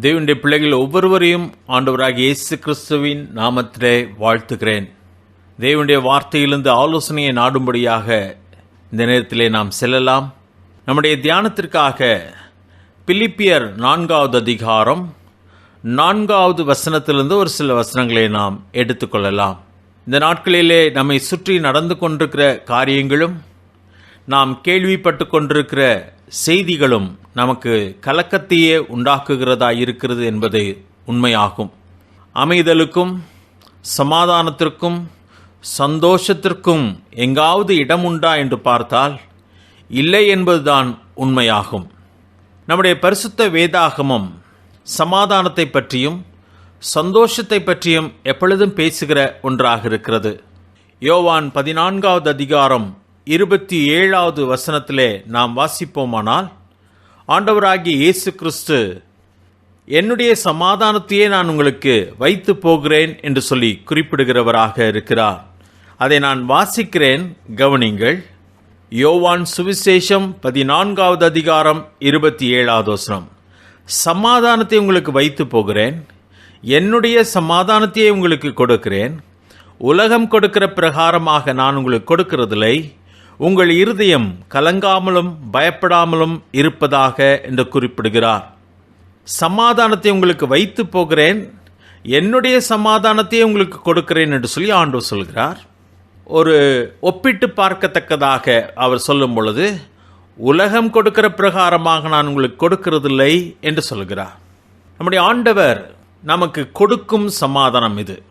தேவனுடைய பிள்ளைகள் ஒவ்வொருவரையும் ஆண்டவராக இயேசு கிறிஸ்துவின் நாமத்திலே வாழ்த்துகிறேன். தேவனுடைய வார்த்தையிலிருந்து ஆலோசனையை நாடும்படியாக இந்த நேரத்திலே நாம் செல்லலாம். நம்முடைய தியானத்திற்காக பிலிப்பியர் நான்காவது அதிகாரம் நான்காவது வசனத்திலிருந்து ஒரு சில வசனங்களை நாம் எடுத்துக்கொள்ளலாம். இந்த நாட்களிலே நம்மை சுற்றி நடந்து கொண்டிருக்கிற காரியங்களும் நாம் கேள்விப்பட்டு கொண்டிருக்கிற செய்திகளும் நமக்கு கலக்கத்தையே உண்டாக்குகிறதா இருக்கிறது என்பது உண்மையாகும். அமைதலுக்கும் சமாதானத்திற்கும் சந்தோஷத்திற்கும் எங்காவது இடம் உண்டா என்று பார்த்தால் இல்லை என்பதுதான் உண்மையாகும். நம்முடைய பரிசுத்த வேதாகமம் சமாதானத்தை பற்றியும் சந்தோஷத்தை பற்றியும் எப்பொழுதும் பேசுகிற ஒன்றாக இருக்கிறது. யோவான் பதினான்காவது அதிகாரம் இருபத்தி ஏழாவது வசனத்திலே நாம் வாசிப்போமானால் ஆண்டவராகிய இயேசு கிறிஸ்து என்னுடைய சமாதானத்தையே நான் உங்களுக்கு வைத்து போகிறேன் என்று சொல்லி குறிப்பிடுகிறவராக இருக்கிறார். அதை நான் வாசிக்கிறேன். கவனிங்கள். யோவான் சுவிசேஷம் பதினான்காவது அதிகாரம் இருபத்தி ஏழாவது வசனம். சமாதானத்தை உங்களுக்கு வைத்து போகிறேன். என்னுடைய சமாதானத்தையே உங்களுக்கு கொடுக்கிறேன். உலகம் கொடுக்கிற பிரகாரமாக நான் உங்களுக்கு கொடுக்கிறதில்லை. உங்கள் இருதயம் கலங்காமலும் பயப்படாமலும் இருப்பதாக என்று குறிப்பிடுகிறார். சமாதானத்தை உங்களுக்கு வைத்து போகிறேன். என்னுடைய சமாதானத்தையே உங்களுக்கு கொடுக்கிறேன் என்று சொல்லி ஆண்டவர் சொல்கிறார். ஒரு ஒப்பிட்டு பார்க்கத்தக்கதாக அவர் சொல்லும் பொழுது உலகம் கொடுக்கிற பிரகாரமாக நான் உங்களுக்கு கொடுக்கிறதில்லை என்று சொல்கிறார். நம்முடைய ஆண்டவர் நமக்கு கொடுக்கும் சமாதானம் இது.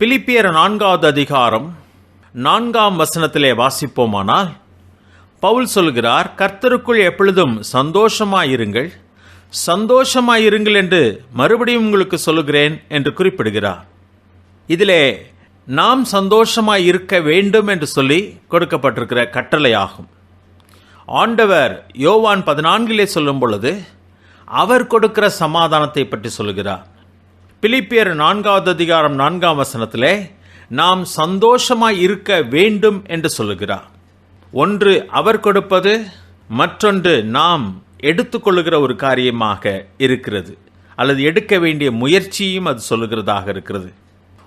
பிலிப்பியர் நான்காவது அதிகாரம் நான்காம் வசனத்திலே வாசிப்போமானால் பவுல் சொல்கிறார் கர்த்தருக்குள் எப்பொழுதும் சந்தோஷமாயிருங்கள். சந்தோஷமாயிருங்கள் என்று மறுபடியும் உங்களுக்கு சொல்லுகிறேன் என்று குறிப்பிடுகிறார். இதிலே நாம் சந்தோஷமாய் இருக்க வேண்டும் என்று சொல்லி கொடுக்கப்பட்டிருக்கிற கட்டளையாகும். ஆண்டவர் யோவான் பதினான்கிலே சொல்லும் பொழுது அவர் கொடுக்கிற சமாதானத்தை பற்றி சொல்கிறார் பிலிப்பியர் நான்காவது அதிகாரம் நான்காம் வசனத்திலே நாம் சந்தோஷமாய் இருக்க வேண்டும் என்று சொல்லுகிறார். ஒன்று அவர் கொடுப்பது மற்றொன்று நாம் எடுத்துக்கொள்ளுகிற ஒரு காரியமாக இருக்கிறது. அல்லது எடுக்க வேண்டிய முயற்சியும் அது சொல்லுகிறதாக இருக்கிறது.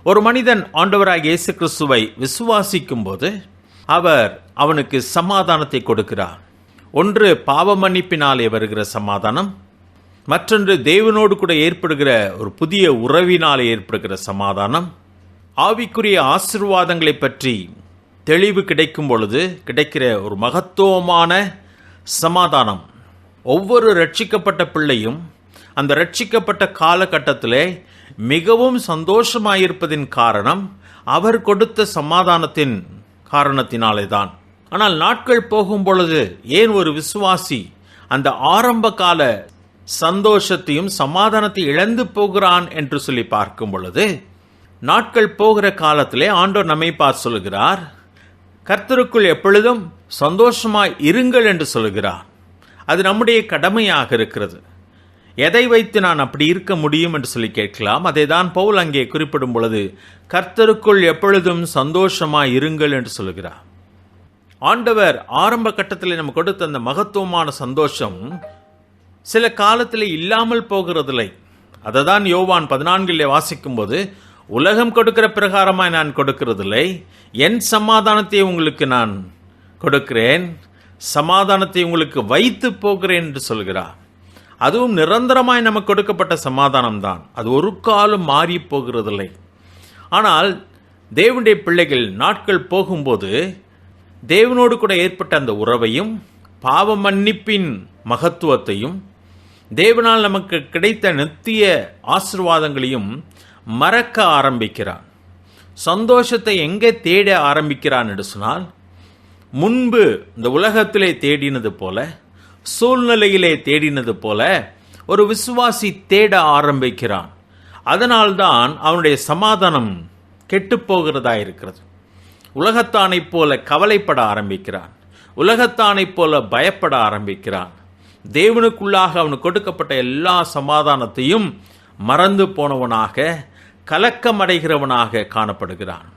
ஒரு மனிதன் ஆண்டவராக இயேசு கிறிஸ்துவை விசுவாசிக்கும் போது அவர் அவனுக்கு சமாதானத்தை கொடுக்கிறார். ஒன்று பாவ மன்னிப்பினாலே வருகிற சமாதானம் மற்றொன்று தேவனோடு கூட ஏற்படுகிற ஒரு புதிய உறவினாலே ஏற்படுகிற சமாதானம் ஆவிக்குரிய ஆசிர்வாதங்களை பற்றி தெளிவு கிடைக்கும் பொழுது கிடைக்கிற ஒரு மகத்துவமான சமாதானம். ஒவ்வொரு ரட்சிக்கப்பட்ட பிள்ளையும் அந்த ரட்சிக்கப்பட்ட காலகட்டத்திலே மிகவும் சந்தோஷமாயிருப்பதின் காரணம் அவர் கொடுத்த சமாதானத்தின் காரணத்தினாலே தான் ஆனால் நாட்கள் போகும் பொழுது ஏன் ஒரு விசுவாசி அந்த ஆரம்ப கால சந்தோஷத்தையும் சமாதானத்தை இழந்து போகிறான் என்று சொல்லி பார்க்கும் பொழுது நாட்கள் போகிற காலத்திலே ஆண்டோர் நம்மை பார்த்து சொல்கிறார் கர்த்தருக்குள் எப்பொழுதும் சந்தோஷமாய் இருங்கள் என்று சொல்கிறார் அது நம்முடைய கடமையாக இருக்கிறது. எதை வைத்து நான் அப்படி இருக்க முடியும்? என்று சொல்லி கேட்கலாம். அதை தான் பவுல் அங்கே குறிப்பிடும் பொழுது கர்த்தருக்குள் எப்பொழுதும் சந்தோஷமாய் இருங்கள் என்று சொல்கிறார் ஆண்டவர் ஆரம்ப கட்டத்தில் நம்ம கொடுத்த அந்த மகத்துவமான சந்தோஷம் சில காலத்தில் இல்லாமல் போகிறதில்லை. அதை தான் யோவான் பதினான்கிலே வாசிக்கும் போது உலகம் கொடுக்கிற பிரகாரமாய் நான் கொடுக்கிறதில்லை. என் சமாதானத்தை உங்களுக்கு நான் கொடுக்கிறேன். சமாதானத்தை உங்களுக்கு வைத்து போகிறேன் என்று சொல்கிறார். அதுவும் நிரந்தரமாய் நமக்கு கொடுக்கப்பட்ட சமாதானம் தான் அது ஒரு காலம் மாறி போகிறதில்லை. ஆனால் தேவனுடைய பிள்ளைகள் நாட்கள் போகும்போது தேவனோடு கூட ஏற்பட்ட அந்த உறவையும் பாவ மன்னிப்பின் மகத்துவத்தையும் தேவனால் நமக்கு கிடைத்த நித்திய ஆசிர்வாதங்களையும் மறக்க ஆரம்பிக்கிறான். சந்தோஷத்தை எங்கே தேட ஆரம்பிக்கிறான் என்று சொன்னால் முன்பு இந்த உலகத்திலே தேடினது போல சூழ்நிலையிலே தேடினது போல ஒரு விசுவாசி தேட ஆரம்பிக்கிறான். அதனால்தான் அவனுடைய சமாதானம் கெட்டுப்போகிறதா இருக்கிறது. உலகத்தானைப் போல கவலைப்பட ஆரம்பிக்கிறான். உலகத்தானைப் போல பயப்பட ஆரம்பிக்கிறான். தேவனுக்குள்ளாக அவனுக்கு கொடுக்கப்பட்ட எல்லா சமாதானத்தையும் மறந்து போனவனாக கலக்கமடைகிறவனாக காணப்படுகிறான்.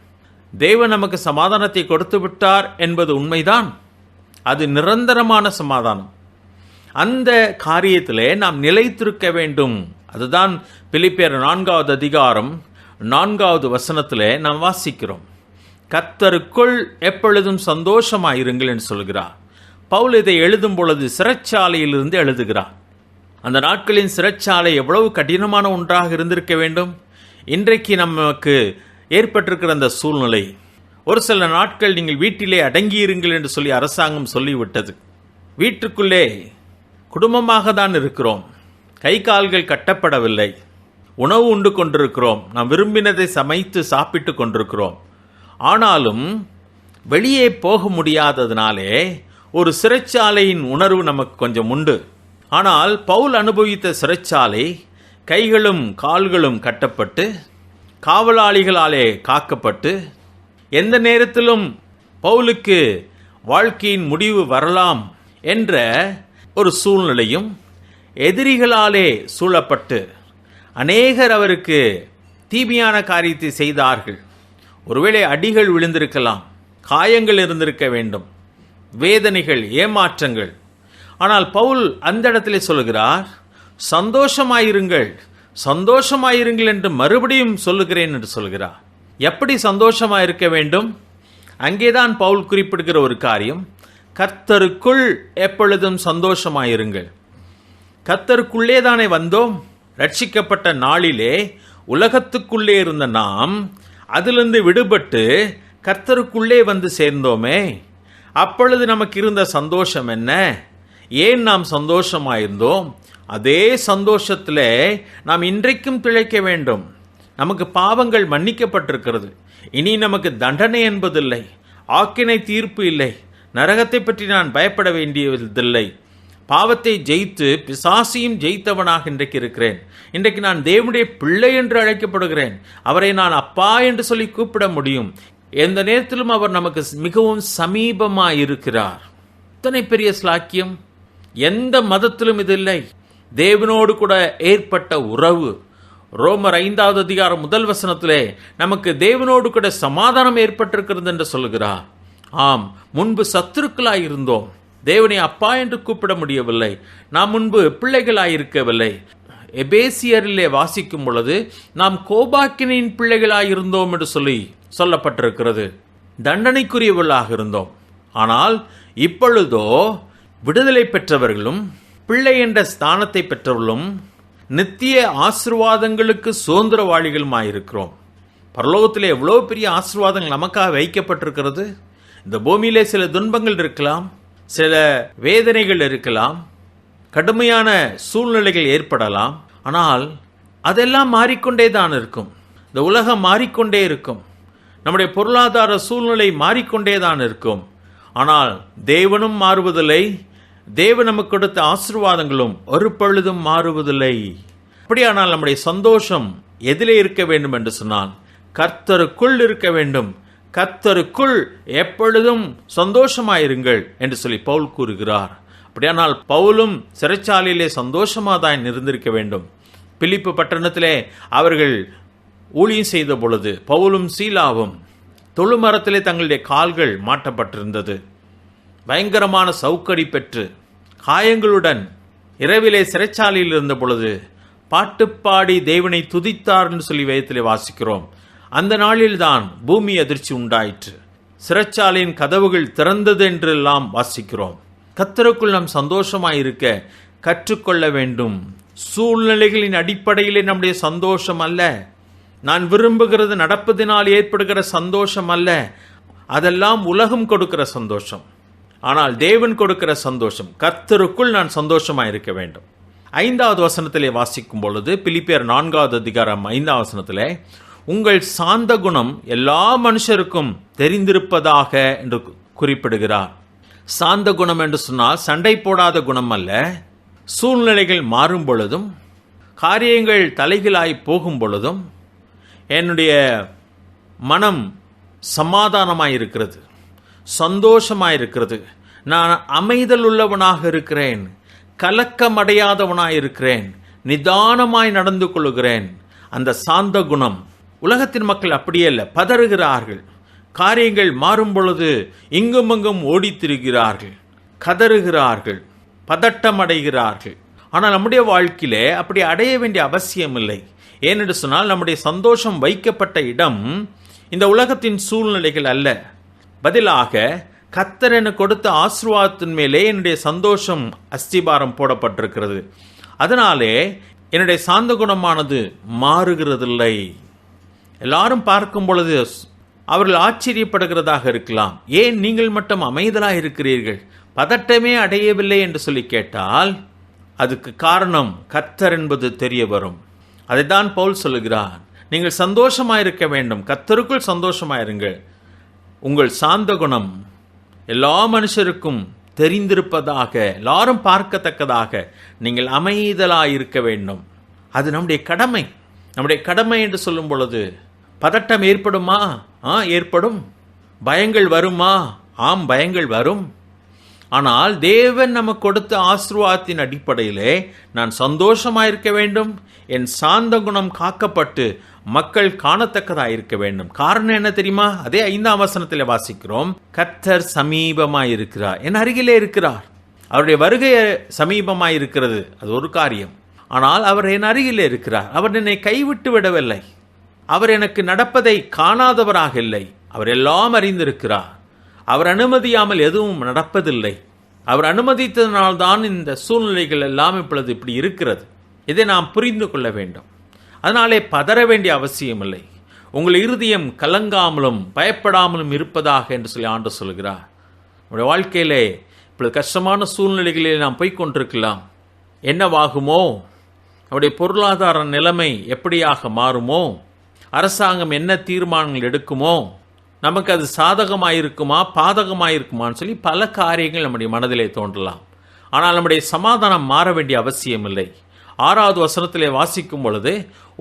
தேவன் நமக்கு சமாதானத்தை கொடுத்து விட்டார் என்பது உண்மைதான். அது நிரந்தரமான சமாதானம். அந்த காரியத்திலே நாம் நிலைத்திருக்க வேண்டும். அதுதான் பிலிப்பேர் நான்காவது அதிகாரம் நான்காவது வசனத்திலே நாம் வாசிக்கிறோம். கத்தருக்குள் எப்பொழுதும் சந்தோஷமாயிருங்கள் என்று சொல்கிறார். பவுல் இதை எழுதும் பொழுது சிறைச்சாலையிலிருந்து எழுதுகிறார். அந்த நாட்களின் சிறைச்சாலை எவ்வளவு கடினமான ஒன்றாக இருந்திருக்க வேண்டும். இன்றைக்கு நமக்கு ஏற்பட்டிருக்கிற அந்த சூழ்நிலை ஒரு சில நாட்கள் நீங்கள் வீட்டிலே அடங்கியிருங்கள் என்று சொல்லி அரசாங்கம் சொல்லிவிட்டது. வீட்டுக்குள்ளே குடும்பமாக தான் இருக்கிறோம். கை கால்கள் கட்டப்படவில்லை. உணவு உண்டு கொண்டிருக்கிறோம். நாம் விரும்பினதை சமைத்து சாப்பிட்டு கொண்டிருக்கிறோம். ஆனாலும் வெளியே போக முடியாததினாலே ஒரு சிறைச்சாலையின் உணர்வு நமக்கு கொஞ்சம் உண்டு. ஆனால் பவுல் அனுபவித்த சிறைச்சாலை கைகளும் கால்களும் கட்டப்பட்டு காவலாளிகளாலே காக்கப்பட்டு எந்த நேரத்திலும் பவுலுக்கு வாழ்க்கையின் முடிவு வரலாம் என்ற ஒரு சூழ்நிலையும் எதிரிகளாலே சூழப்பட்டு அநேகர் அவருக்கு தீமையான காரியத்தை செய்தார்கள். ஒருவேளை அடிகள் விழுந்திருக்கலாம் காயங்கள் இருந்திருக்க வேண்டும் வேதனைகள் ஏமாற்றங்கள். ஆனால் பவுல் அந்த இடத்திலே சொல்கிறார் சந்தோஷமாயிருங்கள். சந்தோஷமாயிருங்கள் என்று மறுபடியும் சொல்லுகிறேன் என்று சொல்கிறார். எப்படி சந்தோஷமாயிருக்க வேண்டும்? அங்கேதான் பவுல் குறிப்பிடுகிற ஒரு காரியம். கர்த்தருக்குள் எப்பொழுதும் சந்தோஷமாயிருங்கள். கர்த்தருக்குள்ளே தானே வந்தோம்? ரட்சிக்கப்பட்ட நாளிலே உலகத்துக்குள்ளே இருந்த நாம் அதிலிருந்து விடுபட்டு கர்த்தருக்குள்ளே வந்து சேர்ந்தோமே. அப்பொழுது நமக்கு இருந்த சந்தோஷம் என்ன? ஏன் நாம் சந்தோஷமாயிருந்தோம்? அதே சந்தோஷத்தில் நாம் இன்றைக்கும் திளைக்க வேண்டும். நமக்கு பாவங்கள் மன்னிக்கப்பட்டிருக்கிறது. இனி நமக்கு தண்டனை என்பதில்லை. ஆக்கினை தீர்ப்பு இல்லை. நரகத்தை பற்றி நான் பயப்பட வேண்டியதில்லை. பாவத்தை ஜெயித்து பிசாசியும் ஜெயித்தவனாக இன்றைக்கு இருக்கிறேன். இன்றைக்கு நான் தேவனுடைய பிள்ளை என்று அழைக்கப்படுகிறேன். அவரை நான் அப்பா என்று சொல்லி கூப்பிட முடியும். எந்த நேரத்திலும் அவர் நமக்கு மிகவும் சமீபமாக இருக்கிறார் இத்தனை பெரிய ஸ்லாக்கியம் எந்த மதத்திலும் இது இல்லை. தேவனோடு கூட ஏற்பட்ட உறவு. ரோமர் ஐந்தாவது அதிகாரம் முதல் வசனத்திலே நமக்கு தேவனோடு கூட சமாதானம் ஏற்பட்டிருக்கிறது என்று சொல்கிறார் ஆம் முன்பு சத்துருக்களாய் இருந்தோம். தேவனை அப்பா என்று கூப்பிட முடியவில்லை. நாம் முன்பு பிள்ளைகளாயிருக்கவில்லை எபேசியரிலே வாசிக்கும் பொழுது நாம் கோபாக்கினின் பிள்ளைகளாயிருந்தோம் என்று சொல்லி சொல்லப்பட்டிருக்கிறது. தண்டனைக்குரியவர்களாக இருந்தோம். ஆனால் இப்பொழுதோ விடுதலை பெற்றவர்களும் பிள்ளை என்ற ஸ்தானத்தை பெற்றவர்களும் நித்திய ஆசிர்வாதங்களுக்கு சுதந்திரவாளிகளுமாயிருக்கிறோம். பரலோகத்தில் எவ்வளோ பெரிய ஆசிர்வாதங்கள் நமக்காக வைக்கப்பட்டிருக்கிறது? இந்த பூமியிலே சில துன்பங்கள் இருக்கலாம் சில வேதனைகள் இருக்கலாம் கடுமையான சூழ்நிலைகள் ஏற்படலாம். ஆனால் அதெல்லாம் மாறிக்கொண்டே தான் இருக்கும். இந்த உலகம் மாறிக்கொண்டே இருக்கும். நம்முடைய பொருளாதார சூழ்நிலை மாறிக்கொண்டே தான் இருக்கும். ஆனால் தேவனும் மாறுவதில்லை தேவன் நமக்கு கொடுத்த ஆசிர்வாதங்களும் ஒரு பொழுதும் மாறுவதில்லை. அப்படியானால் நம்முடைய சந்தோஷம் எதிலே இருக்க வேண்டும் என்று சொன்னால் கர்த்தருக்குள் இருக்க வேண்டும். கர்த்தருக்குள் எப்பொழுதும் சந்தோஷமாயிருங்கள் என்று சொல்லி பவுல் கூறுகிறார். அப்படியானால் பவுலும் சிறைச்சாலையிலே சந்தோஷமாதான் இருந்திருக்க வேண்டும். பிலிப்பு பட்டணத்திலே அவர்கள் ஊழியம் செய்த பொழுது பவுலும் சீலாவும் தொழுமரத்திலே தங்களுடைய கால்கள் மாட்டப்பட்டிருந்தது. பயங்கரமான சவுக்கடி பெற்று காயங்களுடன் இரவிலே சிறைச்சாலையில் இருந்த பொழுது பாட்டு பாடி தேவனை துதித்தார் என்று சொல்லி வேதத்திலே வாசிக்கிறோம். அந்த நாளில்தான் பூமி அதிர்ச்சி உண்டாயிற்று. சிறைச்சாலையின் கதவுகள் திறந்தது என்றெல்லாம் வாசிக்கிறோம். கத்தருக்குள் நாம் சந்தோஷமாயிருக்க கற்றுக்கொள்ள வேண்டும். சூழ்நிலைகளின் அடிப்படையிலே நம்முடைய சந்தோஷம் அல்ல. நான் விரும்புகிறது நடப்பதினால் ஏற்படுகிற சந்தோஷம் அல்ல. அதெல்லாம் உலகம் கொடுக்கிற சந்தோஷம். ஆனால் தேவன் கொடுக்கிற சந்தோஷம் கர்த்தருக்குள் நான் சந்தோஷமா இருக்க வேண்டும். ஐந்தாவது வசனத்திலே வாசிக்கும் பொழுது பிலிப்பியர் நான்காவது அதிகாரம் ஐந்தாவது வசனத்திலே உங்கள் சாந்த குணம் எல்லா மனுஷருக்கும் தெரிந்திருப்பதாக என்று குறிப்பிடுகிறார். சாந்த குணம் என்று சொன்னால் சண்டை போடாத குணம் அல்ல. சூழ்நிலைகள் மாறும் பொழுதும் காரியங்கள் தலைகளாய் போகும் பொழுதும் என்னுடைய மனம் சமாதானமாக இருக்கிறது. சந்தோஷமாய் இருக்கிறது நான் அமைதல் உள்ளவனாக இருக்கிறேன். கலக்கமடையாதவனாக இருக்கிறேன் நிதானமாய் நடந்து கொள்கிறேன் அந்த சாந்த குணம் உலகத்தின் மக்கள் அப்படியே இல்லை பதறுகிறார்கள். காரியங்கள் மாறும் பொழுது இங்கும் அங்கும் ஓடித்திருக்கிறார்கள் கதறுகிறார்கள் பதட்டமடைகிறார்கள். ஆனால் நம்முடைய வாழ்க்கையிலே அப்படி அடைய வேண்டிய அவசியம் இல்லை ஏனென்று சொன்னால் நம்முடைய சந்தோஷம் வைக்கப்பட்ட இடம் இந்த உலகத்தின் சூழ்நிலைகள் அல்ல. பதிலாக கத்தர் எனக்கு கொடுத்த ஆசிர்வாதத்தின் மேலே என்னுடைய சந்தோஷம் அஸ்திபாரம் போடப்பட்டிருக்கிறது. அதனாலே என்னுடைய சாந்த குணமானது மாறுகிறதில்லை. எல்லாரும் பார்க்கும் பொழுது அவர்கள் ஆச்சரியப்படுகிறதாக இருக்கலாம். ஏன் நீங்கள் மட்டும் அமைதலாக இருக்கிறீர்கள்? பதட்டமே அடையவில்லை என்று சொல்லி கேட்டால் அதுக்கு காரணம் கத்தர் என்பது தெரிய வரும். அதைத்தான் பவுல் சொல்லுகிறார். நீங்கள் சந்தோஷமாயிருக்க வேண்டும். கத்தருக்குள் சந்தோஷமாயிருங்கள். உங்கள் சாந்த குணம் எல்லா மனுஷருக்கும் தெரிந்திருப்பதாக எல்லாரும் பார்க்கத்தக்கதாக நீங்கள் அமைதலாக இருக்க வேண்டும். அது நம்முடைய கடமை. நம்முடைய கடமை என்று சொல்லும் பொழுது பதட்டம் ஏற்படுமா? ஆ ஏற்படும். பயங்கள் வருமா? ஆம் பயங்கள் வரும். ஆனால் தேவன் நமக்கு கொடுத்த ஆசிர்வாதத்தின் அடிப்படையிலே நான் சந்தோஷமாக இருக்க வேண்டும். என் சாந்த குணம் காக்கப்பட்டு மக்கள் காணத்தக்கதாக இருக்க வேண்டும். காரணம் என்ன தெரியுமா? அதே ஐந்தாம் வசனத்தில் வாசிக்கிறோம். கத்தர் சமீபமாக இருக்கிறார் என் அருகிலே இருக்கிறார். அவருடைய வருகை சமீபமாக இருக்கிறது அது ஒரு காரியம். ஆனால் அவர் என் அருகிலே இருக்கிறார். அவர் என்னை கைவிட்டு விடவில்லை. அவர் எனக்கு நடப்பதை காணாதவராக இல்லை. அவர் எல்லாம் அறிந்திருக்கிறார். அவர் அனுமதியாமல் எதுவும் நடப்பதில்லை. அவர் அனுமதித்ததனால்தான் இந்த சூழ்நிலைகள் எல்லாம் இப்பொழுது இப்படி இருக்கிறது. இதை நாம் புரிந்து கொள்ள வேண்டும். அதனாலே பதற வேண்டிய அவசியம் இல்லை உங்கள் இருதயம் கலங்காமலும் பயப்படாமலும் இருப்பதாக என்று சொல்லி ஆண்டு சொல்கிறார். உங்களுடைய வாழ்க்கையிலே இப்பொழுது கஷ்டமான சூழ்நிலைகளில் நாம் போய்கொண்டிருக்கலாம் என்னவாகுமோ? அவருடைய பொருளாதார நிலைமை எப்படியாக மாறுமோ? அரசாங்கம் என்ன தீர்மானங்கள் எடுக்குமோ? நமக்கு அது சாதகமாக இருக்குமா சொல்லி பல காரியங்கள் நம்முடைய மனதிலே தோன்றலாம். ஆனால் நம்முடைய சமாதானம் மாற வேண்டிய அவசியம் இல்லை ஆறாவது வசனத்திலே வாசிக்கும் பொழுது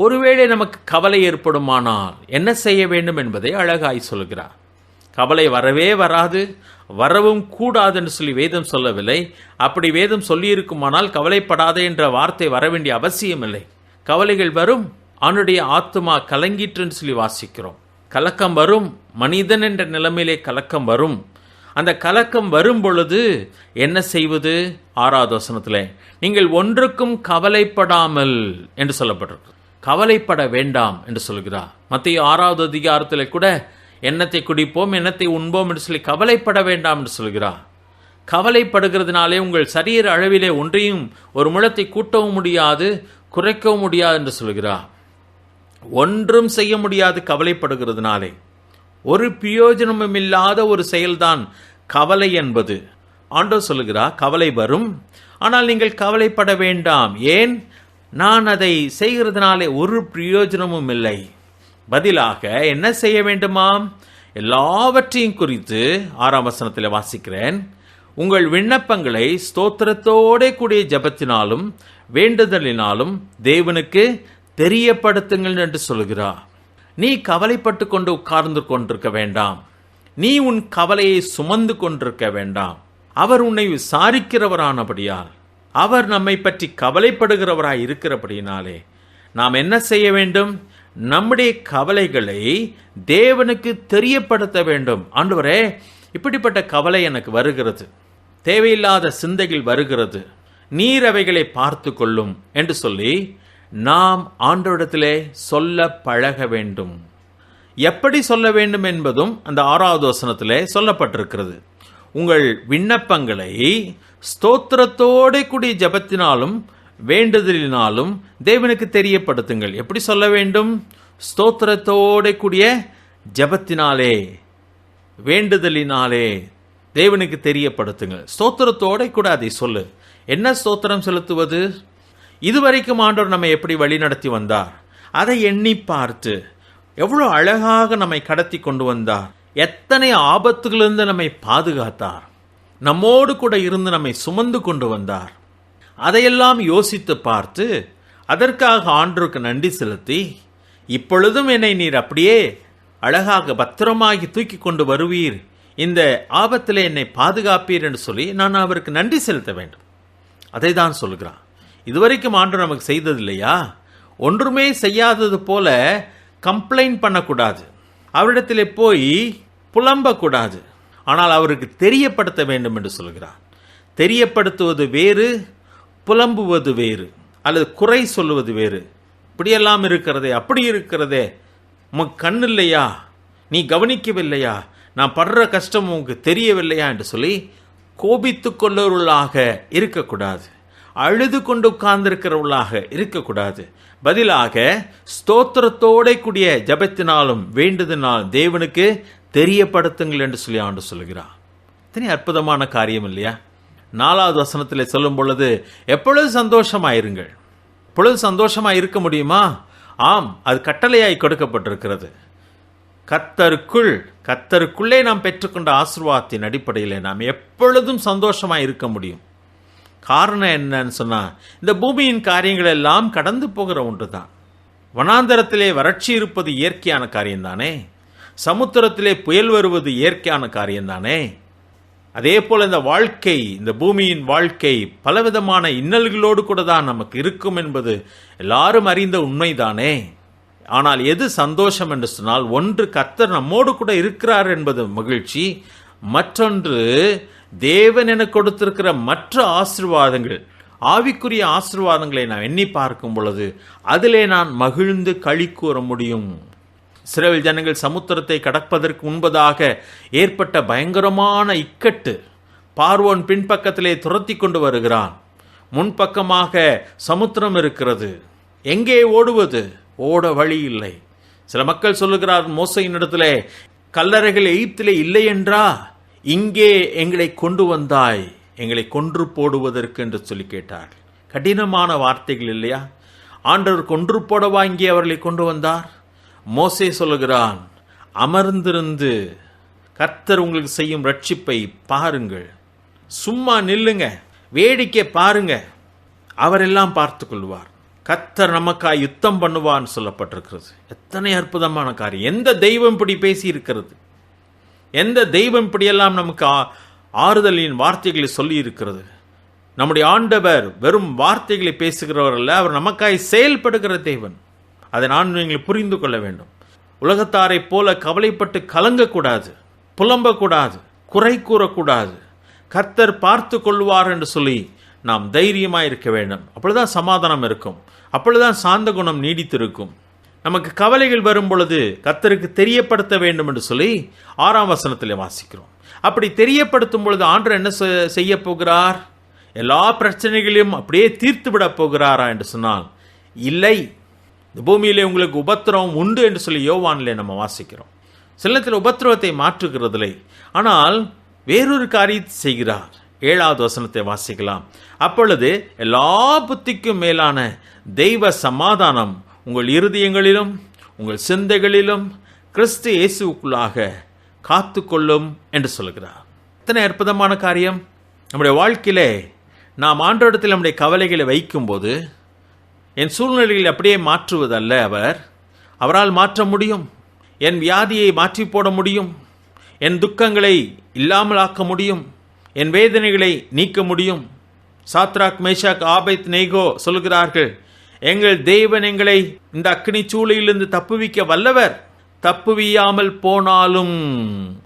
ஒருவேளை நமக்கு கவலை ஏற்படுமானால் என்ன செய்ய வேண்டும் என்பதை அழகாய் சொல்கிறார். கவலை வரவே வராது வரவும் கூடாதுன்னு சொல்லி வேதம் சொல்லவில்லை. அப்படி வேதம் சொல்லியிருக்குமானால் கவலைப்படாதே என்ற வார்த்தை வர வேண்டிய அவசியம் இல்லை கவலைகள் வரும் அவனுடைய ஆத்மா கலங்கிற்றுன்னு சொல்லி வாசிக்கிறோம். கலக்கம் வரும் மனிதன் என்ற நிலைமையிலே கலக்கம் வரும். அந்த கலக்கம் வரும் பொழுது என்ன செய்வது? ஆறாவது வசனத்தில் நீங்கள் ஒன்றுக்கும் கவலைப்படாமல் என்று சொல்லப்பட்டிருக்கு. கவலைப்பட வேண்டாம் என்று சொல்கிறார். மத்திய ஆறாவது அதிகாரத்தில் கூட எண்ணத்தை குடிப்போம் எண்ணத்தை உண்போம் என்று சொல்லி கவலைப்பட வேண்டாம் என்று சொல்கிறார். கவலைப்படுகிறதுனாலே உங்கள் சரீர அளவிலே ஒன்றையும் ஒரு முழத்தை கூட்டவும் முடியாது குறைக்கவும் முடியாது என்று சொல்கிறார். ஒன்றும் செய்ய முடியாது கவலைப்படுகிறதுனாலே. ஒரு பிரயோஜனமும் இல்லாத ஒரு செயல்தான் கவலை என்பது. ஆண்டோ சொல்லுகிறார் கவலை வரும். ஆனால் நீங்கள் கவலைப்பட வேண்டாம். ஏன்? நான் அதை செய்கிறதுனாலே ஒரு பிரயோஜனமும் இல்லை. பதிலாக என்ன செய்ய வேண்டுமாம்? எல்லாவற்றையும் குறித்து ஆறாம் வசனத்தில் வாசிக்கிறேன். உங்கள் விண்ணப்பங்களை ஸ்தோத்திரத்தோடே கூடிய ஜபத்தினாலும் வேண்டுதலினாலும் தேவனுக்கு தெரியப்படுத்துங்கள் என்று சொல்கிறார். நீ கவலைப்பட்டு கொண்டு உட்கார்ந்து கொண்டிருக்க வேண்டாம். நீ உன் கவலையை சுமந்து கொண்டிருக்க வேண்டாம். அவர் உன்னை விசாரிக்கிறவரானபடியால் அவர் நம்மை பற்றி கவலைப்படுகிறவராய் இருக்கிறபடியினாலே நாம் என்ன செய்ய வேண்டும்? நம்முடைய கவலைகளை தேவனுக்கு தெரியப்படுத்த வேண்டும். ஆண்டவரே இப்படிப்பட்ட கவலை எனக்கு வருகிறது. தேவையில்லாத சிந்தைகள் வருகிறது. நீர் அவைகளை பார்த்து கொள்ளும் என்று சொல்லி நாம் ஆண்டவரிடத்திலே சொல்ல பழக வேண்டும். எப்படி சொல்ல வேண்டும் என்பதும் அந்த ஆறாவது வசனத்திலே சொல்லப்பட்டிருக்கிறது. உங்கள் விண்ணப்பங்களை ஸ்தோத்திரத்தோடு கூடிய ஜபத்தினாலும் வேண்டுதலினாலும் தேவனுக்கு தெரியப்படுத்துங்கள். எப்படி சொல்ல வேண்டும்? ஸ்தோத்திரத்தோடு கூடிய ஜபத்தினாலே வேண்டுதலினாலே தேவனுக்கு தெரியப்படுத்துங்கள். ஸ்தோத்திரத்தோட கூட அதை சொல்லு. என்ன ஸ்தோத்திரம் செலுத்துவது? இதுவரைக்கும் ஆண்டவர் நம்மை எப்படி வழிநடத்தி வந்தார்? அதை எண்ணி பார்த்து எவ்வளோ அழகாக நம்மை கடத்தி கொண்டு வந்தார். எத்தனை ஆபத்துகளிலிருந்து நம்மை பாதுகாத்தார். நம்மோடு கூட இருந்து நம்மை சுமந்து கொண்டு வந்தார். அதையெல்லாம் யோசித்து பார்த்து அதற்காக ஆண்டோருக்கு நன்றி செலுத்தி இப்பொழுதும் என்னை நீர் அப்படியே அழகாக பத்திரமாகி தூக்கி கொண்டு வருவீர். இந்த ஆபத்தில் என்னை பாதுகாப்பீர் என்று சொல்லி நான் அவருக்கு நன்றி செலுத்த வேண்டும். அதை தான் சொல்கிறான். இதுவரைக்கும் ஆண்டு நமக்கு செய்தது இல்லையா ஒன்றுமே செய்யாதது போல கம்ப்ளைண்ட் பண்ணக்கூடாது. அவரிடத்தில் போய் புலம்பக்கூடாது. ஆனால் அவருக்கு தெரியப்படுத்த வேண்டும் என்று சொல்கிறார். தெரியப்படுத்துவது வேறு புலம்புவது வேறு அல்லது குறை சொல்லுவது வேறு. இப்படியெல்லாம் இருக்கிறதே அப்படி இருக்கிறதே. உமக்கு கண் இல்லையா? நீ கவனிக்கவில்லையா? நான் படுற கஷ்டம் உனக்கு தெரியவில்லையா? என்று சொல்லி கோபித்து கொள்ளவர்களாக இருக்கக்கூடாது. அழுது கொண்டு உட்கார்ந்திருக்கிறவர்களாக இருக்கக்கூடாது. பதிலாக ஸ்தோத்திரத்தோட கூடிய ஜபத்தினாலும் வேண்டுதனால் தேவனுக்கு தெரியப்படுத்துங்கள் என்று சொல்லி ஆண்டு சொல்கிறார் இத்தனை அற்புதமான காரியம் இல்லையா? நாலாவது வசனத்தில் சொல்லும் பொழுது எப்பொழுது சந்தோஷமாயிருங்கள்? பொழுது சந்தோஷமாக இருக்க முடியுமா? ஆம் அது கட்டளையாய் கொடுக்கப்பட்டிருக்கிறது. கத்தருக்குள் கத்தருக்குள்ளே நாம் பெற்றுக்கொண்ட ஆசிர்வாதத்தின் அடிப்படையில் நாம் எப்பொழுதும் சந்தோஷமாக இருக்க முடியும். காரணம் என்னன்னு சொன்னால் இந்த பூமியின் காரியங்கள் எல்லாம் கடந்து போகிற ஒன்று தான் வனாந்தரத்திலே வறட்சி இருப்பது இயற்கையான காரியம்தானே? சமுத்திரத்திலே புயல் வருவது இயற்கையான காரியம்தானே? அதே போல் இந்த வாழ்க்கை இந்த பூமியின் வாழ்க்கை பலவிதமான இன்னல்களோடு கூட தான் நமக்கு இருக்கும் என்பது எல்லாரும் அறிந்த உண்மைதானே? ஆனால் எது சந்தோஷம் என்று சொன்னால் ஒன்று கர்த்தர் நம்மோடு கூட இருக்கிறார் என்பது மகிழ்ச்சி மற்றொன்று தேவன் என கொடுத்திருக்கிற மற்ற ஆசிர்வாதங்கள் ஆவிக்குரிய ஆசிர்வாதங்களை நான் எண்ணி பார்க்கும் பொழுது அதிலே நான் மகிழ்ந்து களி கூற முடியும். சிறவில் ஜனங்கள் சமுத்திரத்தை கடப்பதற்கு முன்பதாக ஏற்பட்ட பயங்கரமான இக்கட்டு பார்வோன் பின்பக்கத்திலே துரத்தி கொண்டு வருகிறான். முன்பக்கமாக சமுத்திரம் இருக்கிறது. எங்கே ஓடுவது? ஓட வழி இல்லை. சில மக்கள் சொல்லுகிறார் மோசையின் இடத்துல கல்லறைகள் எகிப்திலே இல்லை என்றா? இங்கே எங்களை கொண்டு வந்தாய் எங்களை கொன்று போடுவதற்கு என்று சொல்லி கேட்டார் கடினமான வார்த்தைகள் இல்லையா? ஆண்டவர் கொன்று போடவா இங்கே அவர்களை கொண்டு வந்தார்? மோசே சொல்லுகிறான் அமர்ந்திருந்து கர்த்தர் உங்களுக்கு செய்யும் ரட்சிப்பை பாருங்கள். சும்மா நில்லுங்க வேடிக்கை பாருங்க. அவரெல்லாம் பார்த்து கொள்வார் கர்த்தர் நமக்காய் யுத்தம் பண்ணுவான்னு சொல்லப்பட்டிருக்கிறது. எத்தனை அற்புதமான காரியம். எந்த தெய்வம் இப்படி பேசி இருக்கிறது எந்த தெய்வம் இப்படியெல்லாம் நமக்கு ஆ- ஆறுதலின் வார்த்தைகளை சொல்லி இருக்கிறது நம்முடைய ஆண்டவர் வெறும் வார்த்தைகளை பேசுகிறவர் அல்ல அவர் நமக்காய் செயல்படுகிற தெய்வன் அதை நான் நீங்கள் புரிந்து கொள்ள வேண்டும். உலகத்தாரைப் போல கவலைப்பட்டு கலங்கக்கூடாது புலம்பக்கூடாது குறை கூறக்கூடாது. கர்த்தர் பார்த்து கொள்வார் என்று சொல்லி நாம் தைரியமாக இருக்க வேண்டும். அப்பொழுதுதான் சமாதானம் இருக்கும். அப்பொழுதுதான் சாந்த குணம் நீடித்திருக்கும். நமக்கு கவலைகள் வரும் பொழுது கத்தருக்கு தெரியப்படுத்த வேண்டும் என்று சொல்லி ஆறாம் வசனத்தில் வாசிக்கிறோம். அப்படி தெரியப்படுத்தும் பொழுது ஆண்டர் என்ன செ- செய்ய போகிறார்? எல்லா பிரச்சனைகளையும் அப்படியே தீர்த்து விட போகிறாரா என்று சொன்னால் இல்லை. இந்த பூமியிலே உங்களுக்கு உபத்திரவம் உண்டு என்று சொல்லி யோவானிலே நம்ம வாசிக்கிறோம். சிலத்தில் உபத்திரவத்தை மாற்றுகிறதில்லை. ஆனால் வேறொரு காரியத்தை செய்கிறார். ஏழாவது வசனத்தை வாசிக்கலாம். அப்பொழுது எல்லா புத்திக்கும் மேலான தெய்வ சமாதானம் உங்கள் இருதயங்களிலும் உங்கள் சிந்தைகளிலும் கிறிஸ்து இயேசுவுக்குள்ளாக காத்துக்கொள்ளும் என்று சொல்கிறார் இத்தனை அற்புதமான காரியம். நம்முடைய வாழ்க்கையிலே நாம் ஆண்டோடத்தில் நம்முடைய கவலைகளை வைக்கும்போது என் சூழ்நிலைகளை அப்படியே மாற்றுவதல்ல அவர். அவரால் மாற்ற முடியும். என் வியாதியை மாற்றி போட முடியும். என் துக்கங்களை இல்லாமலாக்க முடியும். என் வேதனைகளை நீக்க முடியும். சாத்ராக் மேஷாக் ஆபைத் நெய்கோ சொல்கிறார்கள் எங்கள் தேவன் எங்களை இந்த அக்னி சூளையிலிருந்து தப்புவிக்க வல்லவர். தப்புவியாமல் போனாலும்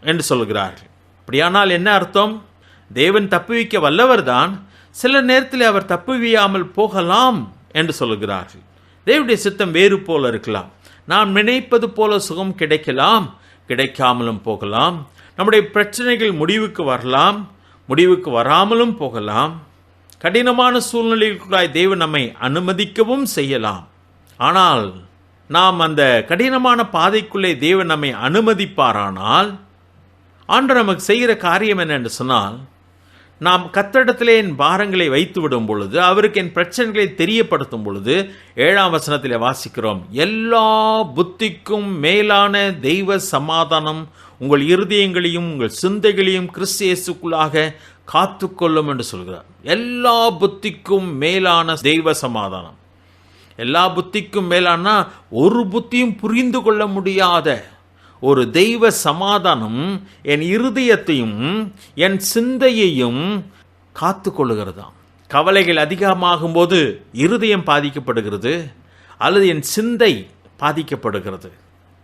என்று சொல்கிறார்கள் அப்படியானால் என்ன அர்த்தம்? தேவன் தப்புவிக்க வல்லவர்தான். சில நேரத்தில் அவர் தப்புவியாமல் போகலாம் என்று சொல்லுகிறார்கள் தேவனுடைய சித்தம் வேறு போல இருக்கலாம். நாம் நினைப்பது போல சுகம் கிடைக்கலாம் கிடைக்காமலும் போகலாம். நம்முடைய பிரச்சனைகள் முடிவுக்கு வரலாம் முடிவுக்கு வராமலும் போகலாம். கடினமான சூழ்நிலைக்குள்ளாய் தேவன் நம்மை அனுமதிக்கவும் செய்யலாம். ஆனால் நாம் அந்த கடினமான பாதைக்குள்ளே தேவன் நம்மை அனுமதிப்பாரானால் ஆண்டு நமக்கு செய்கிற காரியம் என்னென்று சொன்னால் நாம் கத்தடத்திலே என் பாரங்களை வைத்து விடும் பொழுது அவருக்கு என் பிரச்சனைகளை தெரியப்படுத்தும் பொழுது ஏழாம் வசனத்தில் வாசிக்கிறோம் எல்லா புத்திக்கும் மேலான தெய்வ சமாதானம் உங்கள் இருதயங்களையும் உங்கள் சிந்தைகளையும் கிறிஸ்தியேசுக்குள்ளாக காத்துக்கொள்ளும் என்று சொல்கிறார். எல்லா புத்திக்கும் மேலான தெய்வ சமாதானம். எல்லா புத்திக்கும் மேலானா ஒரு புத்தியும் புரிந்து கொள்ள முடியாத ஒரு தெய்வ சமாதானம் என் இருதயத்தையும் என் சிந்தையையும் காத்து கொள்ளுகிறதாம் கவலைகள் அதிகமாகும் போது இருதயம் பாதிக்கப்படுகிறது அல்லது என் சிந்தை பாதிக்கப்படுகிறது.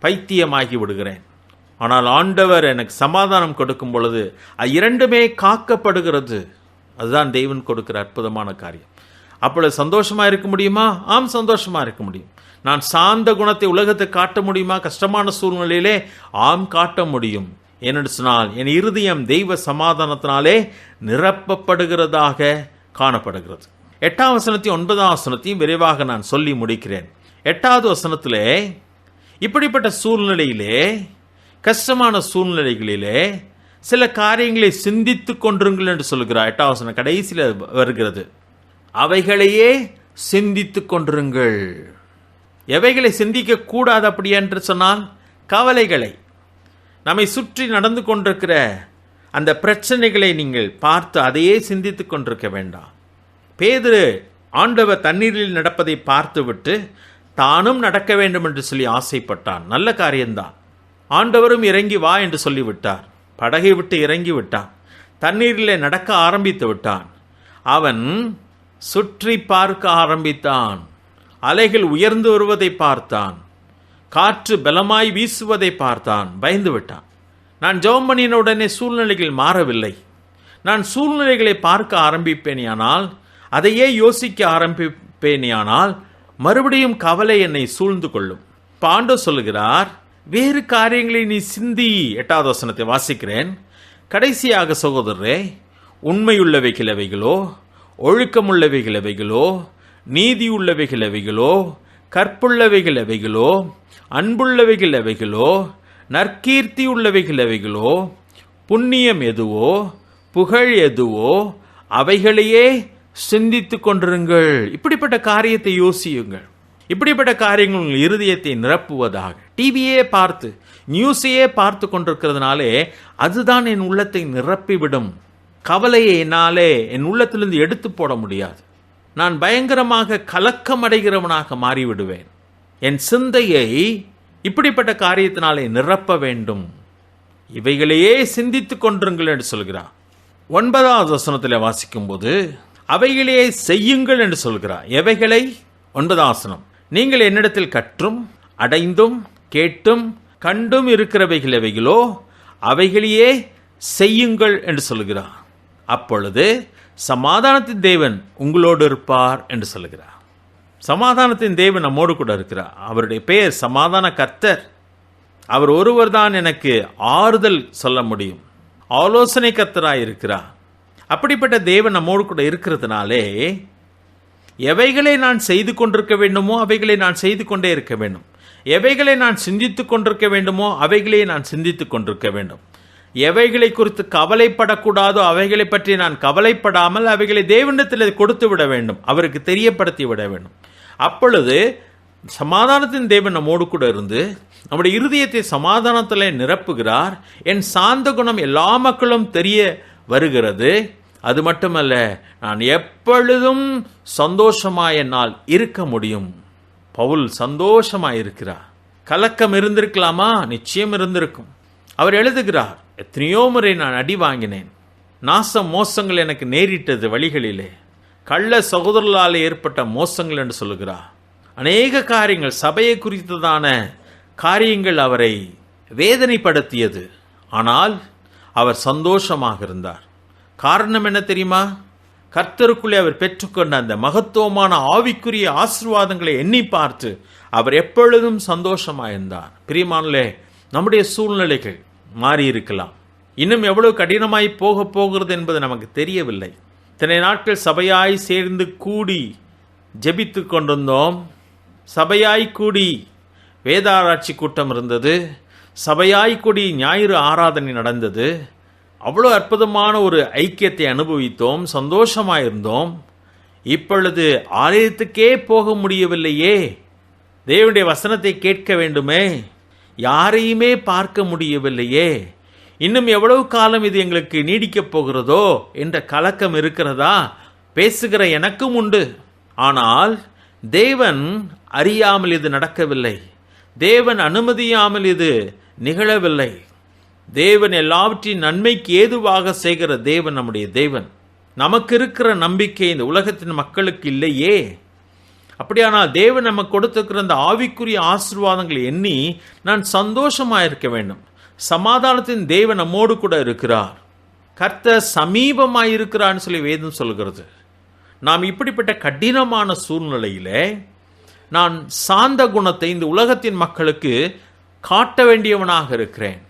பைத்தியமாகி விடுகிறேன். ஆனால் ஆண்டவர் எனக்கு சமாதானம் கொடுக்கும் பொழுது அது இரண்டுமே காக்கப்படுகிறது. அதுதான் தெய்வன் கொடுக்கிற அற்புதமான காரியம். அப்பொழுது சந்தோஷமா இருக்க முடியுமா? ஆம் சந்தோஷமா இருக்க முடியும். நான் சார்ந்த குணத்தை உலகத்தை காட்ட முடியுமா? கஷ்டமான சூழ்நிலையிலே ஆம் காட்ட முடியும். ஏனென்று சொன்னால் என் இருதயம் தெய்வ சமாதானத்தினாலே நிரப்பப்படுகிறதாக காணப்படுகிறது. எட்டாம் வசனத்தையும் ஒன்பதாம் வசனத்தையும் விரைவாக நான் சொல்லி முடிக்கிறேன். எட்டாவது வசனத்திலே இப்படிப்பட்ட சூழ்நிலையிலே கஷ்டமான சூழ்நிலைகளிலே சில காரியங்களை சிந்தித்து கொண்டிருங்கள் என்று சொல்கிறார். எட்டாம் வசனம் கடைசியில் வருகிறது. அவைகளையே சிந்தித்து கொண்டிருங்கள். எவைகளை சிந்திக்க கூடாது அப்படி என்று சொன்னால் கவலைகளை. நம்மை சுற்றி நடந்து கொண்டிருக்கிற அந்த பிரச்சனைகளை நீங்கள் பார்த்து அதையே சிந்தித்து கொண்டிருக்க வேண்டாம். பேதிரு ஆண்டவர் தண்ணீரில் நடப்பதை பார்த்துவிட்டு தானும் நடக்க வேண்டும் என்று சொல்லி ஆசைப்பட்டான். நல்ல காரியம்தான். ஆண்டவரும் இறங்கி வா என்று சொல்லிவிட்டார். படகை விட்டு இறங்கி விட்டான். தண்ணீரிலே நடக்க ஆரம்பித்து விட்டான். அவன் சுற்றி பார்க்க ஆரம்பித்தான். அலைகள் உயர்ந்து வருவதை பார்த்தான். காற்று பலமாய் வீசுவதை பார்த்தான். பயந்து விட்டான். நான் ஜெபம் பண்ணின உடனே சூழ்நிலைகள் மாறவில்லை. நான் சூழ்நிலைகளை பார்க்க ஆரம்பிப்பேனியானால் அதையே யோசிக்க ஆரம்பிப்பேனியானால் மறுபடியும் கவலை என்னை சூழ்ந்து கொள்ளும். பாண்டோ சொல்லுகிறார் வேறு காரியங்களை நீ சிந்தி எட்டாவது வசனத்தை வாசிக்கிறேன். கடைசியாக சகோதரரே உண்மையுள்ளவைகள் எவைகளோ ஒழுக்கமுள்ளவைகள் எவைகளோ நீதியுள்ளவைகள் எவைகளோ கற்புள்ளவைகள் எவைகளோ அன்புள்ளவைகள் எவைகளோ நற்கீர்த்தி உள்ளவைகள் எவைகளோ புண்ணியம் எதுவோ புகழ் எதுவோ அவைகளையே சிந்தித்து கொண்டிருங்கள். இப்படிப்பட்ட காரியத்தை யோசியுங்கள். இப்படிப்பட்ட காரியங்கள் உங்கள் இருதயத்தை நிரப்புவதாக. டிவியே பார்த்து நியூஸையே பார்த்து கொண்டிருக்கிறதுனாலே அதுதான் என் உள்ளத்தை நிரப்பிவிடும். கவலையை என்னாலே என் உள்ளத்திலிருந்து எடுத்து போட முடியாது. நான் பயங்கரமாக கலக்கமடைகிறவனாக மாறிவிடுவேன். என் சிந்தையை இப்படிப்பட்ட காரியத்தினாலே நிரப்ப வேண்டும். இவைகளையே சிந்தித்துக் கொண்டிருங்கள் என்று சொல்கிறார். ஒன்பதாவது வசனத்தில் வாசிக்கும்போது அவைகளையே செய்யுங்கள் என்று சொல்கிறார். எவைகளை? ஒன்பதாசனம் நீங்கள் என்னிடத்தில் கற்றும் அடைந்தும் கேட்டும் கண்டும் இருக்கிறவைகள் எவைகளோ அவைகளையே செய்யுங்கள் என்று சொல்கிறார். அப்பொழுது சமாதானத்தின் தேவன் உங்களோடு இருப்பார் என்று சொல்கிறார். சமாதானத்தின் தேவன் நம்மோடு கூட இருக்கிறார். அவருடைய பெயர் சமாதான கர்த்தர். அவர் ஒருவர் தான் எனக்கு ஆறுதல் சொல்ல முடியும். ஆலோசனை கர்த்தராக இருக்கிறார். அப்படிப்பட்ட தேவன் நம்மோடு கூட இருக்கிறதுனாலே எவைகளை நான் செய்து கொண்டிருக்க வேண்டுமோ அவைகளை நான் செய்து கொண்டே இருக்க வேண்டும். எவைகளை நான் சிந்தித்துக் கொண்டிருக்க வேண்டுமோ அவைகளை நான் சிந்தித்துக் கொண்டிருக்க வேண்டும். எவைகளை குறித்து கவலைப்படக்கூடாதோ அவைகளை பற்றி நான் கவலைப்படாமல் அவைகளை தேவனிடத்தில் கொடுத்து விட வேண்டும். அவருக்கு தெரியப்படுத்தி விட வேண்டும். அப்பொழுது சமாதானத்தின் தேவன் நம்மோடு கூட இருந்து நம்முடைய இருதயத்தை சமாதானத்தில் நிரப்புகிறார். என் சாந்த குணம் எல்லா மக்களும் தெரிய வருகிறது. அது மட்டுமல்ல நான் எப்பொழுதும் சந்தோஷமாக என்னால் இருக்க முடியும். பவுல் சந்தோஷமாக இருக்கிறார். கலக்கம் இருந்திருக்கலாமா? நிச்சயம் இருந்திருக்கும். அவர் எழுதுகிறார் எத்தனையோ முறை நான் அடி வாங்கினேன். நாசம் மோசங்கள் எனக்கு நேரிட்டது வழிகளிலே. கள்ள சகோதரர்களால் ஏற்பட்ட மோசங்கள் என்று சொல்லுகிறார். அநேக காரியங்கள் சபையை குறித்ததான காரியங்கள் அவரை வேதனைப்படுத்தியது. ஆனால் அவர் சந்தோஷமாக இருந்தார். காரணம் என்ன தெரியுமா? கர்த்தருக்குள்ளே அவர் பெற்றுக்கொண்ட அந்த மகத்துவமான ஆவிக்குரிய ஆசிர்வாதங்களை எண்ணி பார்த்து அவர் எப்பொழுதும் சந்தோஷமாயிருந்தார். பிரியமானலே நம்முடைய சூழ்நிலைகள் மாறி இருக்கலாம். இன்னும் எவ்வளவு கடினமாய் போக போகிறது என்பது நமக்கு தெரியவில்லை. இத்தனை நாட்கள் சபையாய் சேர்ந்து கூடி ஜெபித்து கொண்டிருந்தோம். சபையாய் கூடி வேதாராய்ச்சி கூட்டம் இருந்தது. சபையாய் கூடி ஞாயிறு ஆராதனை நடந்தது. அவ்வளோ அற்புதமான ஒரு ஐக்கியத்தை அனுபவித்தோம் சந்தோஷமாயிருந்தோம். இப்பொழுது ஆலயத்துக்கே போக முடியவில்லையே. தேவனுடைய வசனத்தை கேட்க வேண்டுமே. யாரையுமே பார்க்க முடியவில்லையே. இன்னும் எவ்வளவு காலம் இது எங்களுக்கு நீடிக்கப் போகிறதோ என்ற கலக்கம் இருக்கிறதா? பேசுகிற எனக்கும் உண்டு. ஆனால் தேவன் அறியாமல் இது நடக்கவில்லை. தேவன் அனுமதியாமல் இது நிகழவில்லை. தேவன் எல்லாவற்றையும் நன்மைக்கு ஏதுவாக செய்கிற தேவன் நம்முடைய தேவன். நமக்கு இருக்கிற நம்பிக்கை இந்த உலகத்தின் மக்களுக்கு இல்லையே. அப்படியானால் தேவன் நமக்கு கொடுத்துருக்கிற அந்த ஆவிக்குரிய ஆசீர்வாதங்களை எண்ணி நான் சந்தோஷமாக இருக்க வேண்டும். சமாதானத்தின் தேவன் நம்மோடு கூட இருக்கிறார். கர்த்த சமீபமாக இருக்கிறான்னு சொல்லி வேதம் சொல்கிறது. நாம் இப்படிப்பட்ட கடினமான சூழ்நிலையில் நான் சாந்த குணத்தை இந்த உலகத்தின் மக்களுக்கு காட்ட வேண்டியவனாக இருக்கிறேன்.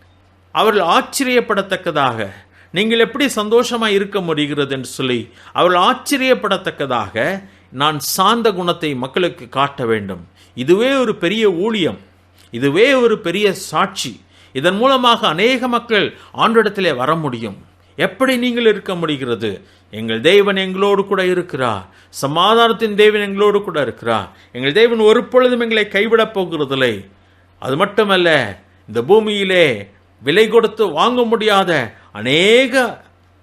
அவர்கள் ஆச்சரியப்படத்தக்கதாக. நீங்கள் எப்படி சந்தோஷமாக இருக்க முடிகிறது என்று சொல்லி அவர்கள் ஆச்சரியப்படத்தக்கதாக நான் சார்ந்த குணத்தை மக்களுக்கு காட்ட வேண்டும். இதுவே ஒரு பெரிய ஊழியம். இதுவே ஒரு பெரிய சாட்சி. இதன் மூலமாக அநேக மக்கள் ஆண்டிடத்திலே வர முடியும். எப்படி நீங்கள் இருக்க முடிகிறது? எங்கள் தேவன் எங்களோடு கூட இருக்கிறார். சமாதானத்தின் தேவன் எங்களோடு கூட இருக்கிறார். எங்கள் தேவன் ஒரு பொழுதும் எங்களை கைவிடப் போகிறதில்லை. அது மட்டுமல்ல இந்த பூமியிலே விலை கொடுத்து வாங்க முடியாத அநேக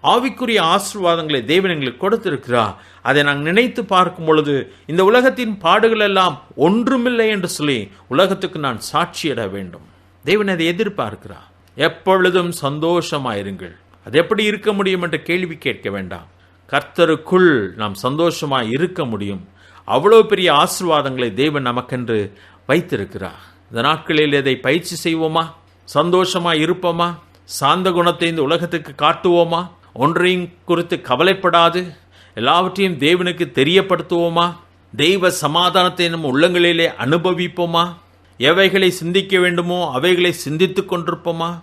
ஆவிக்குரிய ஆசீர்வாதங்களை தேவன் எங்களுக்கு கொடுத்திருக்கிறார். அதை நாங்கள் நினைத்து பார்க்கும் பொழுது இந்த உலகத்தின் பாடுகள் எல்லாம் ஒன்றுமில்லை என்று சொல்லி உலகத்துக்கு நான் சாட்சியிட வேண்டும். தேவன் அதை எதிர்பார்க்கிறார். எப்பொழுதும் சந்தோஷமாயிருங்கள். அது எப்படி இருக்க முடியும் என்ற கேள்வி கேட்க வேண்டாம். கர்த்தருக்குள் நாம் சந்தோஷமாய் இருக்க முடியும். அவ்வளோ பெரிய ஆசீர்வாதங்களை தேவன் நமக்கென்று வைத்திருக்கிறார். இந்த நாட்களில் இதை பயிற்சி செய்வோமா? சந்தோஷமாக இருப்போமா? சாந்த குணத்தை இந்த உலகத்துக்கு காட்டுவோமா? ஒன்றையும் குறித்து கவலைப்படாது. எல்லாவற்றையும் தேவனுக்கு தெரியப்படுத்துவோமா? தெய்வ சமாதானத்தை நம் உள்ளங்களிலே அனுபவிப்போமா? எவைகளை சிந்திக்க வேண்டுமோ அவைகளை சிந்தித்து கொண்டிருப்போமா?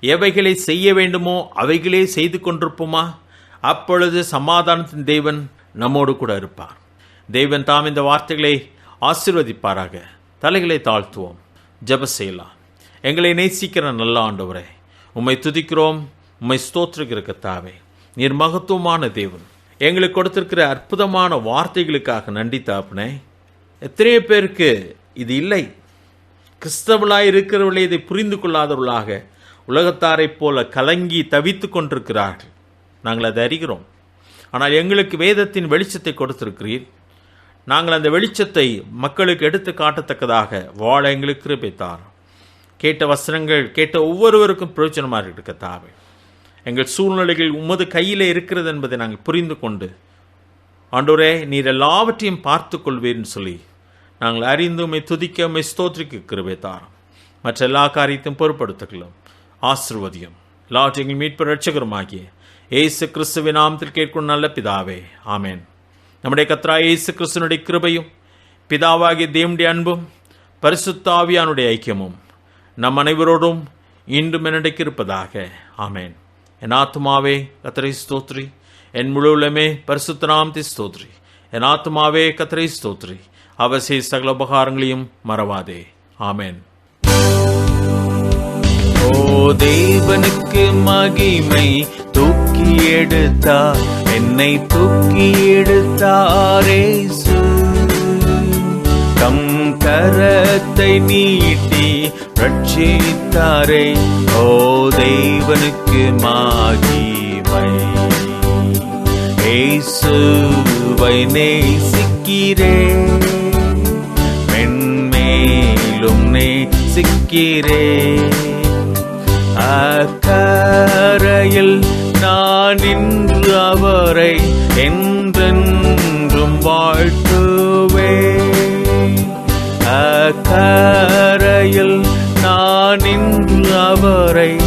எவைகளை செய்ய வேண்டுமோ அவைகளே செய்து கொண்டிருப்போமா? அப்பொழுது சமாதானத்தின் தேவன் நம்மோடு கூட இருப்பார். தெய்வன் தாம் இந்த வார்த்தைகளை ஆசிர்வதிப்பாராக. தலைகளை தாழ்த்துவோம். ஜெப செய்யலாம். எங்களை நேசிக்கிற நல்ல ஆண்டவரே உம்மை துதிக்கிறோம் உம்மை ஸ்தோத்திருக்கிற கத்தாவே நீர் மகத்துவமான தேவன். எங்களுக்கு கொடுத்திருக்கிற அற்புதமான வார்த்தைகளுக்காக நன்றி தாப்புனே. எத்தனையோ பேருக்கு இது இல்லை. கிறிஸ்தவளாய் இருக்கிறவர்களே இதை புரிந்து கொள்ளாதவர்களாக உலகத்தாரைப் போல கலங்கி தவித்து கொண்டிருக்கிறார்கள். நாங்கள் அதை அறிகிறோம். ஆனால் எங்களுக்கு வேதத்தின் வெளிச்சத்தை கொடுத்திருக்கிறீர். நாங்கள் அந்த வெளிச்சத்தை மக்களுக்கு எடுத்து காட்டத்தக்கதாக வாழ எங்களுக்கு கிருபை தாரோம். கேட்ட வசனங்கள் கேட்ட ஒவ்வொருவருக்கும் பிரயோஜனமாக இருக்க தாவே எங்கள் சூழ்நிலைகள் உமது கையிலே இருக்கிறது என்பதை நாங்கள் புரிந்து கொண்டு ஆண்டோரே நீர் எல்லாவற்றையும் பார்த்து கொள்வீர்னு சொல்லி நாங்கள் அறிந்து உம்மை துதிக்க உம்மை ஸ்தோத்திரிக்க கிருபை தாரம். மற்ற எல்லா காரியத்தையும் பொறுப்படுத்திக்கலாம் ஆசிர்வதியும். எல்லாவற்றையும் மீட்பு ரட்சகருமாகிய ஏசு கிறிஸ்துவின் நாமத்தில் கேட்கும் நல்ல பிதாவே. ஆமேன். நம்முடைய கத்ரா இயேசு கிறிஸ்துனுடைய கிருபையும் பிதாவாகிய தேவனுடைய அன்பும் பரிசுத்தாவியானுடைய ஐக்கியமும் நம் அனைவரோடும் இன்றும் என்னடைக்கு இருப்பதாக ஆமேன். என் ஆத்மாவே கத்தரை ஸ்தோத்ரி. என் முழு உள்ளமே பரிசுத்த நாமத்தை ஸ்தோத்ரி. என் ஆத்மாவே கத்திரை ஸ்தோத்ரி. அவசிய சகல உபகாரங்களையும் மறவாதே. ஆமேன். ஓ தேவனுக்கு மகிமை தூக்கி எடுத்தார். என்னை தூக்கி எடுத்தாரே தம் கரத்தை நீட்டி ரட்சித்தாரே ஓ தெய்வனுக்கு மகிமை இயேசுவை நேசிக்கிறேன் மென்மேலும் நேசிக்கிறே. அக்கரையில் நான் இன்று அவரை நான்